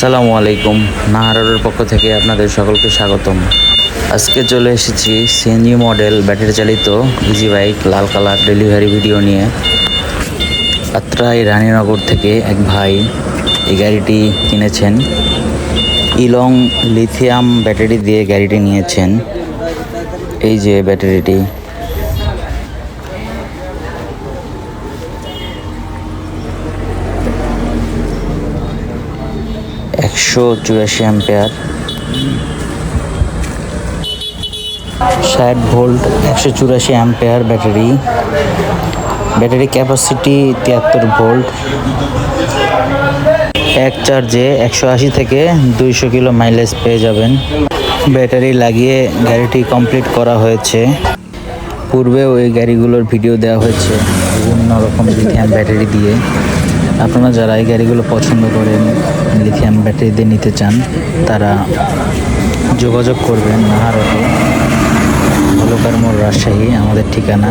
আসসালামু আলাইকুম। নাহারের পক্ষ থেকে আপনাদের সকলকে স্বাগতম। আজকে চলে এসেছি সিএনজি মডেল ব্যাটারি চালিত ইজি বাইক লাল কালার ডেলিভারি ভিডিও নিয়ে। আত্রাই রানীনগর থেকে এক ভাই এই গাড়িটি কিনেছেন। ইলং লিথিয়াম ব্যাটারি দিয়ে গাড়িটি নিয়েছেন। এই যে ব্যাটারিটি। একশো চুরাশি অ্যাম্পেয়ার। ষাট ভোল্ট, একশো চুরাশি অ্যাম্পেয়ার ব্যাটারি। ব্যাটারি ক্যাপাসিটি তিয়াত্তর ভোল্ট। এক চার্জে একশো আশি থেকে দুইশো কিলো মাইলেজ পেয়ে যাবেন। ব্যাটারি লাগিয়ে গাড়িটি কমপ্লিট করা হয়েছে। পূর্বেও এই গাড়িগুলোর ভিডিও দেওয়া হয়েছে, বিভিন্ন রকম লিথিয়াম ব্যাটারি দিয়ে। আপনারা যারা এই গাড়িগুলো পছন্দ করেন লিথিয়াম ব্যাটারিতে নিতে চান তারা যোগাযোগ করবেন নাহারতে হলকার মোড় রাজশাহী আমাদের ঠিকানা।